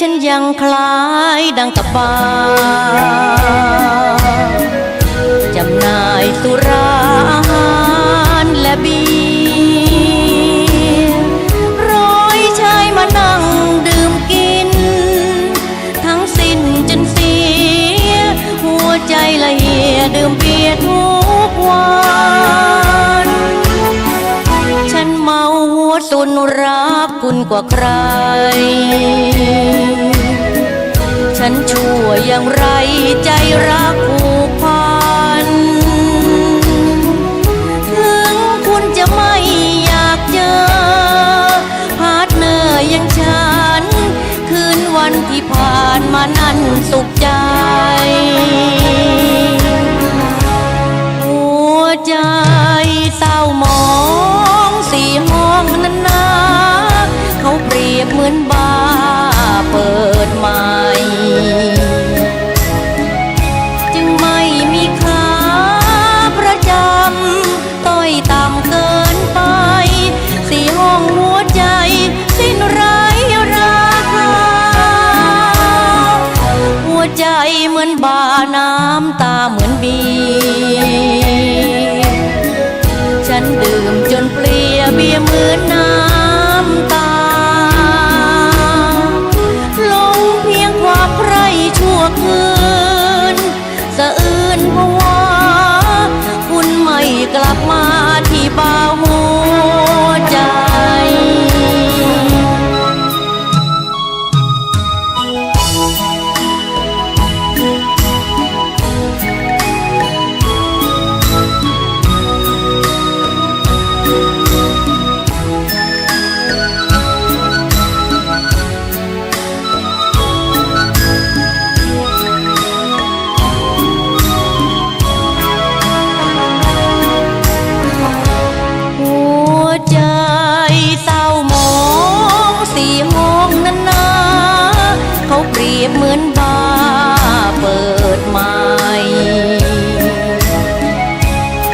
ฉันยังคล้ายดังกับบาจำหน่ายสุราอาหารและเบียร์ร้อยชายมานั่งดื่มกิน ทั้งสิ้นจนเสีย หัวใจละเอียดื่มเบียร์ทุกวัน ฉันเมาหัวสุนรัก คุณกว่าใคร ฉันชั่วอย่างไรใจรักผูกพัน ถึงคุณจะไม่อยากเจอ พาร์ทเนอร์อย่างฉัน คืนวันที่ผ่านมานั้นสุขใจหัวใจเศร้าหม น้ำตาเหมือนเบียร์ฉันดื่มจนเปลี่ยเบียร์เหมือนน้ำตา ลงเพียงความใครชั่วคืน บเหมือนบ้าเปิดใหม่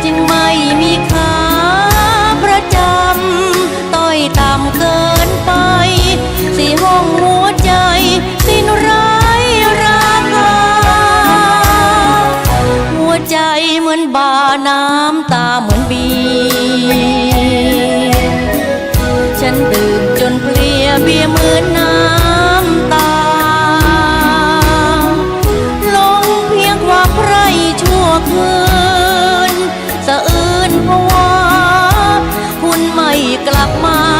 จึงไม่มีค่าประจำต้อยต่ำเกินไปสีห้องหัวใจ สิ้นไร้ราคาหัวใจเหมือนบาน้ำตาเหมือนบีฉันดื่มจนเพลียเบียเหมือนน้ กลับมา